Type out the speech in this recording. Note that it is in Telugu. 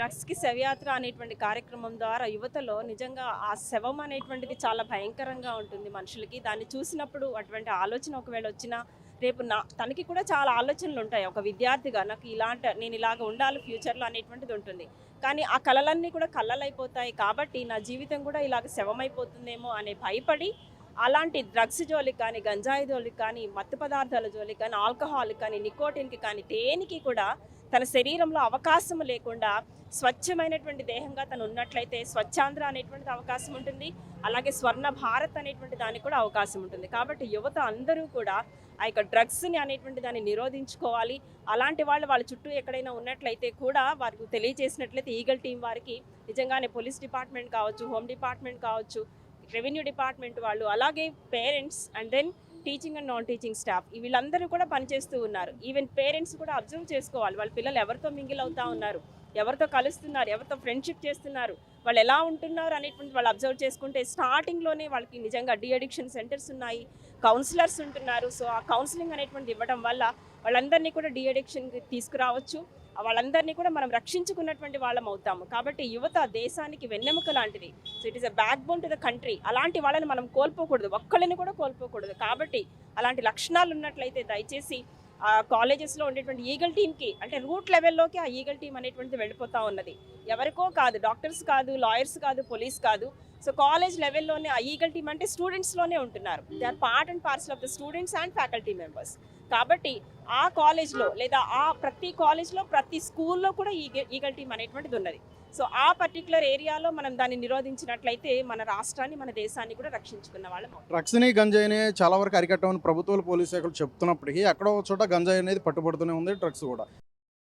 డ్రగ్స్కి శవయాత్ర అనేటువంటి కార్యక్రమం ద్వారా యువతలో నిజంగా ఆ శవం అనేటువంటిది చాలా భయంకరంగా ఉంటుంది మనుషులకి. దాన్ని చూసినప్పుడు అటువంటి ఆలోచన ఒకవేళ వచ్చినా రేపు నా తనకి కూడా చాలా ఆలోచనలు ఉంటాయి. ఒక విద్యార్థిగా నాకు ఇలాంటి నేను ఇలాగ ఉండాలి ఫ్యూచర్లో అనేటువంటిది ఉంటుంది. కానీ ఆ కళలన్నీ కూడా కళ్ళలైపోతాయి కాబట్టి నా జీవితం కూడా ఇలాగ శవమైపోతుందేమో అనే భయపడి అలాంటి డ్రగ్స్ జోలికి కానీ గంజాయి జోలికి కానీ మత్తు పదార్థాల జోలికి కానీ ఆల్కహాల్కి కానీ నికోటిన్కి కానీ దేనికి కూడా తన శరీరంలో అవకాశం లేకుండా స్వచ్ఛమైనటువంటి దేహంగా తను ఉన్నట్లయితే స్వచ్ఛాంధ్ర అనేటువంటిది అవకాశం ఉంటుంది. అలాగే స్వర్ణ భారత్ అనేటువంటి దానికి కూడా అవకాశం ఉంటుంది. కాబట్టి యువత అందరూ కూడా ఆ యొక్క డ్రగ్స్ని అనేటువంటి దాన్ని నిరోధించుకోవాలి. అలాంటి వాళ్ళు వాళ్ళ చుట్టూ ఎక్కడైనా ఉన్నట్లయితే కూడా వారికి తెలియజేసినట్లయితే ఈగల్ టీం వారికి నిజంగానే పోలీస్ డిపార్ట్మెంట్ కావచ్చు హోమ్ డిపార్ట్మెంట్ కావచ్చు రెవెన్యూ డిపార్ట్మెంట్ వాళ్ళు అలాగే parents and then teaching and non teaching staff వీళ్ళందరూ కూడా పనిచేస్తూ ఉన్నారు. ఈవెన్ పేరెంట్స్ కూడా అబ్జర్వ్ చేసుకోవాలి. వాళ్ళ పిల్లలు ఎవరితో మింగిల్ అవుతా ఉన్నారు? ఎవరితో కలుస్తున్నారు? ఎవరితో ఫ్రెండ్షిప్ చేస్తున్నారు? వాళ్ళు ఎలా ఉంటున్నారు అనేటువంటి వాళ్ళు అబ్జర్వ్ చేసుకుంటే స్టార్టింగ్లోనే వాళ్ళకి నిజంగా డి అడిక్షన్ సెంటర్స్ ఉన్నాయి. కౌన్సిలర్స్ ఉంటున్నారు. సో ఆ కౌన్సిలింగ్ అనేటువంటిది ఇవ్వడం వల్ల వాళ్ళందరినీ కూడా డి అడిక్షన్కి తీసుకురావచ్చు. వాళ్ళందరినీ కూడా మనం రక్షించుకున్నటువంటి వాళ్ళం అవుతాము. కాబట్టి యువత దేశానికి వెన్నెముక లాంటిది. So it is a backbone to the country అలాంటి వాళ్ళని మనం కోల్పోకూడదు. ఒక్కళ్ళని కూడా కోల్పోకూడదు. కాబట్టి అలాంటి లక్షణాలు ఉన్నట్లయితే దయచేసి కాలేజెస్లో ఉండేటువంటి ఈగల్ టీమ్కి అంటే రూట్ లెవెల్లోకి ఆ ఈగల్ టీమ్ అనేటువంటిది వెళ్ళిపోతూ ఉన్నది. ఎవరికో కాదు డాక్టర్స్ కాదు లాయర్స్ కాదు పోలీస్ కాదు. సో కాలేజ్ లెవెల్లోనే ఆ ఈగల్ టీమ్ అంటే స్టూడెంట్స్లోనే ఉంటున్నారు. They are part and parcel of the students and faculty members కాబట్టి ఆ కాలేజ్లో లేదా ఆ ప్రతి కాలేజ్లో ప్రతి స్కూల్లో కూడా ఈగ ఈగల్ టీమ్ అనేటువంటిది ఉన్నది. సో ఆ పర్టికులర్ ఏరియాలో మనం దాన్ని నిరోధించినట్లయితే మన రాష్ట్రాన్ని మన దేశాన్ని కూడా రక్షించుకున్న వాళ్ళం అవుతాం. డ్రగ్స్ని గంజాయిని చాలా వరకు అరికట్టమని ప్రభుత్వాలు పోలీస్ శాఖలు చెప్తున్నప్పటికీ ఎక్కడో ఒక చోట గంజాయి అనేది పట్టుబడుతూనే ఉంది డ్రగ్స్ కూడా